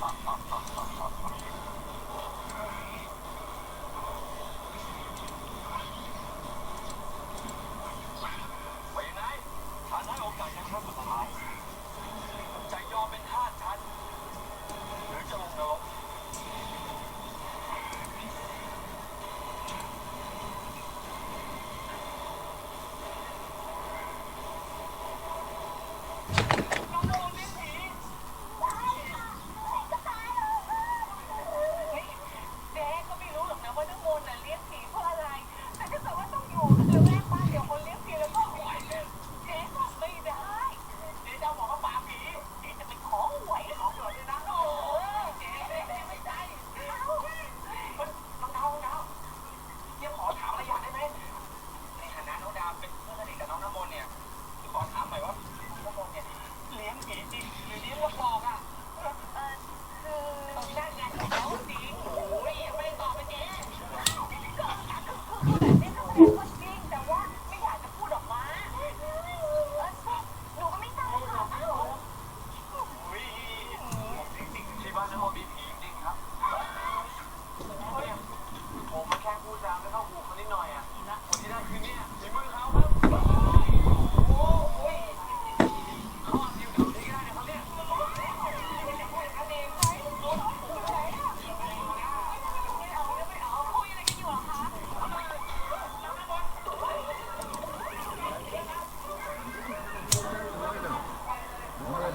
Allah Allah.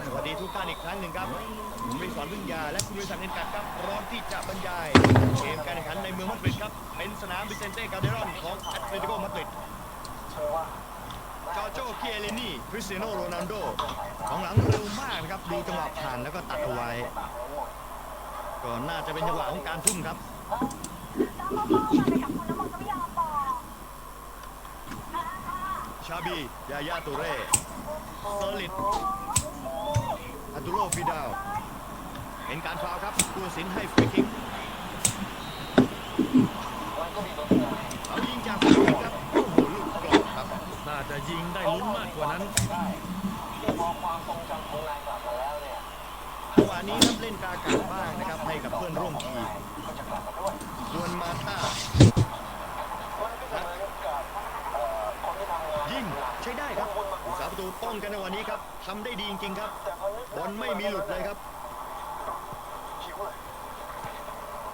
สวัสดีทุกท่านอีกครั้งหนึ่งครับผมวิสอนพึ่งยาและคุณวิสันเอ็นกัดครับพร้อมที่จะบรรยายเกมการแข่งขันในเมืองมาดริดครับเป็นสนามบิเซนเต้กาเดรอนของแอตเลติโกมาดริดจอโจเคียเลนี่คริสเตียโนโรนัลโดของหลังเร็วมากนะครับดูจังหวะผ่านแล้วก็ตัดเอาไว้ก็น่าจะเป็นจังหวะของการทุ่มครับชาบียายาตูเร่เซอร์ลิต อัตุโลฟิดาวเป็นการฟาวล์ครับผู้ตัดสินให้ฟรีคิกเขายิงจากฟรีคิกครับโอ้โหลูกกรอบครับน่าจะยิงได้ลุ้นมากกว่านั้นพอความทรงจำของนายกลับมาแล้วเนี่ยจังหวะนี้ครับเล่นกากาบ้างนะครับให้กับเพื่อนร่วมทีมก็จะกลับมาด้วยส่วนมาท่ามันก็จะเหมือนกับเอ่อคนที่ทำงานยิงใช้ได้ครับผู้สาประตูป้องกันในวันนี้ครับทำได้ดีจริงๆครับแต่พอนึก บอลไม่มีหลุดเลยครับ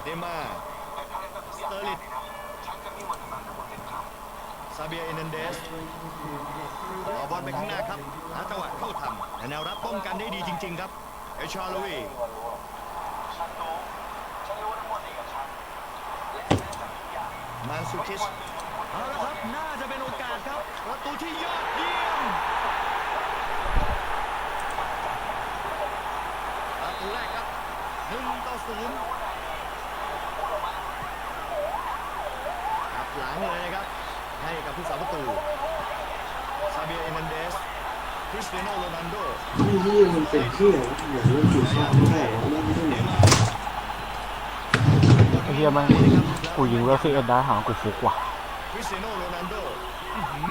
เดมาแต่ถ้าเล่นแบบทุกอย่างได้นะฉันจะไม่หวั่นทซาเบียเอเนนเดสต่อบอลไปข้างหน้าครับหาจังหวะเข้าทำและแนวรับป้องกันได้ดีจริง ๆ ครับ เอชาร์ลวีมดนี่กับฉันและแม้แต่ทุกอย่างมานซูคิชเอาละครับ น่าจะเป็นโอกาสครับ ประตูที่ยอดเยี่ยมประตูแรกครับหนึ่งต่อศูนย์กลับหลังเลยนะครับ ให้กับผู้สาประตู ซาเบียเอเนนเดส คริสเตียโนโรนัลโดที่นี่มันเป็นที่ไหนอย่างเล่นทีมชาติไม่ได้เหรอเล่นไม่ได้ไหนไอ้เหี้ยแมันกูยิงเวลซีเอ็ดได้หางกูฟุกว่ะคริสเตียโนโรนัลโด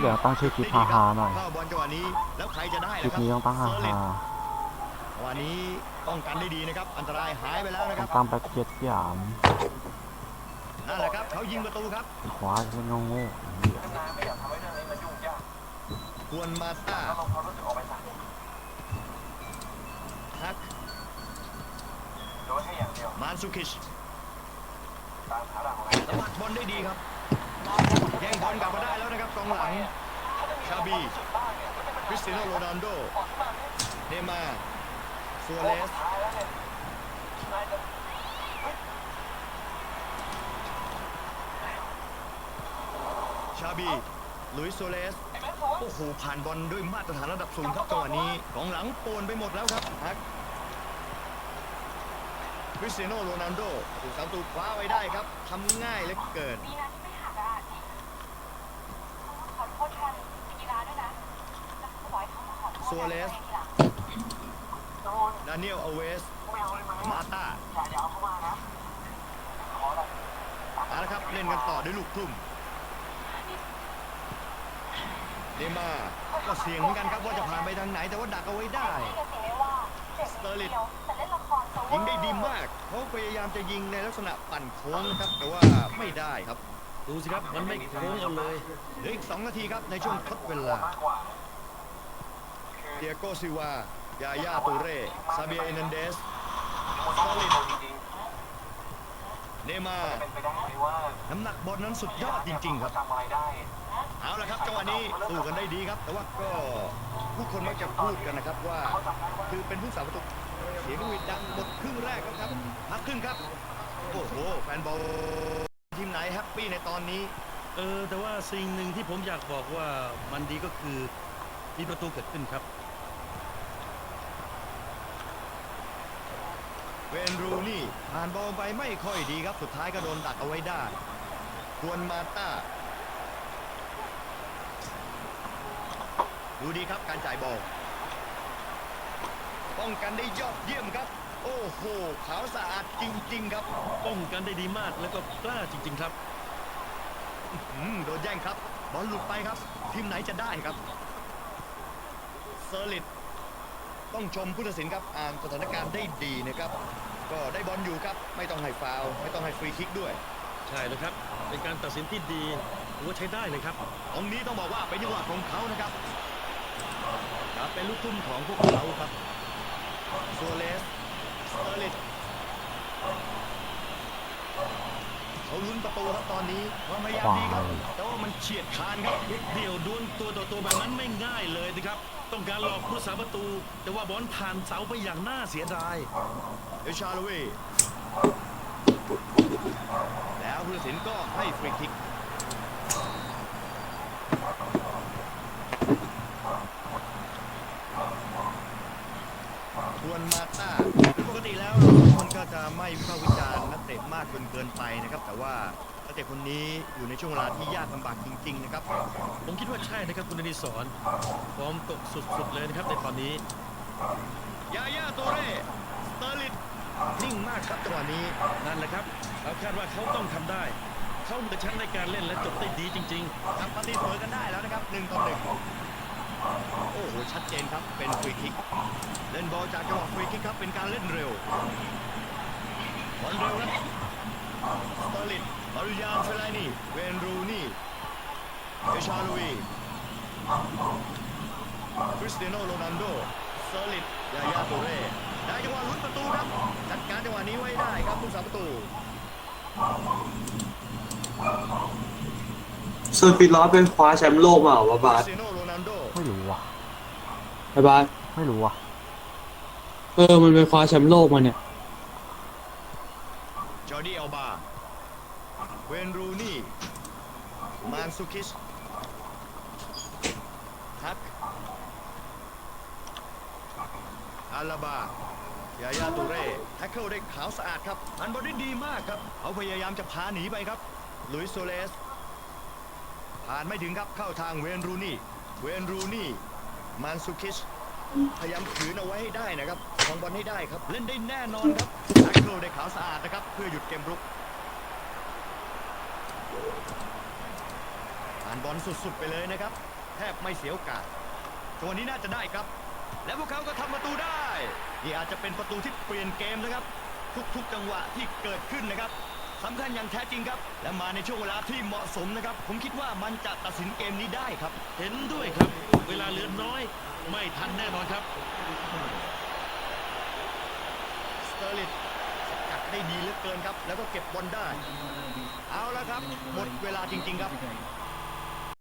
เดี๋ยวตั้งชื่อคลิปฮาๆหน่อยเข้าบอลจังหวะนี้แล้วใครจะได้คลิล่ะปครับนี้ต้องตั้งฮาเซอร์ฮาลิตวันนี้ป้องกันได้ดีนะครับ อันตรายหายไปแล้วนะคต้อรังบตั้งแบ็คเก็ตหยามนั่นแหละครับเขายิงประตูครับไอ้ควายเล่นโง่ๆไอ้เหี้ยนายไม่อยากทำให้เรื่องนี้มันยุ่งยาก ควรมาต้าแล้วลองความรู้สึกออกไปซะฮักโดยให้อย่างเดียวมานซูคิชตามหาหลักของนายสมัดบอลได้ดีครับแย่งบอลกลับมาได้แล้วนะครับกองหลังชาบีคริสเตียโนโรนัลโดเนย์มาร์ซัวเรสท้ายแล้วเนี่ยนายจะชาบีลุยส์ซัวเรส โอ้โหผ่านบอลด้วยมาตรฐานระดับสูงครับจังหวะนี้กองหลังโปนไปหมดแล้วครับฮักคริสเตียโนโรนัลโดถูกสามตูคว้าไว้ได้ครับทำง่ายเหลือเกินดีนะที่ไม่หักอะขอโทษแทนกีฬาด้วยนะแล้วก็บอกให้เขามาขอโทษซัวเรสทีหลังโดนดานิเอลอเวสไม่เอาเลยมั้ยมาต้าอย่าอย่าเอาเข้ามานะขอละเอาละครับ เล่นกันต่อด้วยลูกทุ่ม เดมาร์ก็เสี่ยงเหมือนกันครับว่าจะผ่านไปทางไหนแต่ว่าดักเอาไว้ได้พี่ก็เสียไม่ว่าเจ็บนิดเดียวแต่เล่นละครสยิงได้ดีมากเขาพยายามจะยิงในลักษณะปั่นโค้งนะครับแต่ว่าไม่ได้ครับดูสิครับมันไม่โค้งเอาเลยเหลืออีก2นาทีครับในช่วงทดเวลามากกว่าเตียโกซิวายาย่าตูเร่ซาเบียเอนันเดสมันต้องมีตัวจริงเนย์มาร์ๆเป็นไปได้ไหมว่าน้ำหนักบอลนั้นสุดยอดจริง ๆ ครับจำอะไรได้ เอาละครับจังหวะนี้สู้กันได้ดีครับ แต่ว่าก็ผู้คนมักจะพูดกันนะครับว่า คือเป็นผู้สาประตูเสียงหวีดดังหมดครึ่งแรกแล้วครับพักครึ่งครับโอ้โหแฟนบอลทีมไหนแฮปปี้ในตอนนี้ เออแต่ว่าสิ่งหนึ่งที่ผมอยากบอกว่ามันดีก็คือมีประตูเกิดขึ้นครับเวนรูนี่ผ่านบอลไปไม่ค่อยดีครับ สุดท้ายก็โดนดักเอาไว้ได้ควรมาต้า ดูดีครับการจ่ายบอลป้องกันได้ยอดเยี่ยมครับ โอ้โหขาวสะอาดจริง ๆ ครับ ป้องกันได้ดีมากแล้วก็กล้าจริง ๆครับอืมโดนแย่งครับ บอลหลุดไปครับ ทีมไหนจะได้ครับเซอร์ลิตต้องชมผู้ตัดสินครับอ่านสถานการณ์ได้ดีนะครับ ก็ได้บอลอยู่ครับ ไม่ต้องให้ฟาวล์ไม่ต้องให้ฟรีคิกด้วย ใช่แล้วครับ เป็นการตัดสินที่ดีถือว่าใช้ได้เลยครับ ตรงนี้ต้องบอกว่าเป็นจังหวะของเขานะครับ ครับเป็นลูกทุ่มของพวกเขาครับซัวเลสสเตอร์ลิตเขาลุ้นประตูครับตอนนี้ความพยายามดีครับแต่ว่ามันเฉียดคานครับเดี่ยวดวลตัวต่อตัวแบบนั้นไม่ง่ายเลยนะครับ ต้องการหลอกผู้สาประตู แต่ว่าบอลผ่านเสาไปอย่างน่าเสียดายเอชาโลเวแล้วผู้ตัดสินก็ให้ฟรีคิก ควรมาต้าปกติแล้วเราทุกคนก็จะไม่ วิพากษ์วิจารณ์นักเตะมากจนเกินไปนะครับ แต่ว่านักเตะคนนี้อยู่ในช่วงเวลาที่ยากลำบากจริง ๆ นะครับ ผมคิดว่าใช่นะครับคุณอนิสรฟอร์มตกสุดๆเลยนะครับในตอนนี้ยาย่าโตเร่สเตอร์ลิตนิ่งมากครับจังหวะนี้ นั่นแหละครับเราคาดว่าเขาต้องทำได้ เขาเหนือชั้นในการเล่นและจบได้ดีจริงทำปฏิเสธกันได้แล้วนะครับหนึ่งต่อหนึ่งโอ้โหชัดเจนครับเป็นฟรีคิก เล่นบอลจากจังหวะฟรีคิกครับเป็นการเล่นเร็ว บอลเร็วครับสเตอร์ลิตบาริยานเฟลานี่เวนรูนี่เอชาลุยคริสเตียโนโรนัลโดเซอร์ลิตยายาตูเร่ได้จังหวะลุ้นประตูครับ จัดการจังหวะนี้ไว้ได้ครับผู้สาประตูเซอร์ฟิลอสเป็นคว้าแชมป์โลกมาเหรอวะคบาริสสเตียโนโรนัลโดไม่รู้ว่ะไอ้บาสไม่รู้ว่ะเออมันเป็นคว้าแชมป์โลกมาเนี่ยจอ ร์ดี้เอลบา เวนรูนี่ มานซุคิชฮัก อาลาบา ยายาตูเร่แท็กเกิลได้ขาวสะอาดครับ อันบอลได้ดีมากครับ เขาพยายามจะพาหนีไปครับ ลุยโซเลส ผ่านไม่ถึงครับเข้าทางเวนรูนี่ เวนรูนี่ มานซุคิช พยายามขืนเอาไว้ให้ได้นะครับ ของบอลให้ได้ครับ เล่นได้แน่นอนครับแท็กเกิลได้ขาวสะอาดนะครับ เพื่อหยุดเกมรุกผ่านบอลสุดๆไปเลยนะครับ แทบไม่เสียโอกาสตัวนี้น่าจะได้ครับ และพวกเขาก็ทำประตูได้นี่อาจจะเป็นประตูที่เปลี่ยนเกมนะครับ ทุกๆจังหวะที่เกิดขึ้นนะครับสำคัญอย่างแท้จริงครับ และมาในช่วงเวลาที่เหมาะสมนะครับ ผมคิดว่ามันจะตัดสินเกมนี้ได้ครับๆเห็นด้วยครับ เวลาเหลือน้อย ไม่ทันแน่นอนครับส เกอร์ลิตสกัดได้ดีเหลือเกินครับ แล้วก็เก็บบอลได้ เอาละครับ หมดเวลาจริง ๆ ครับ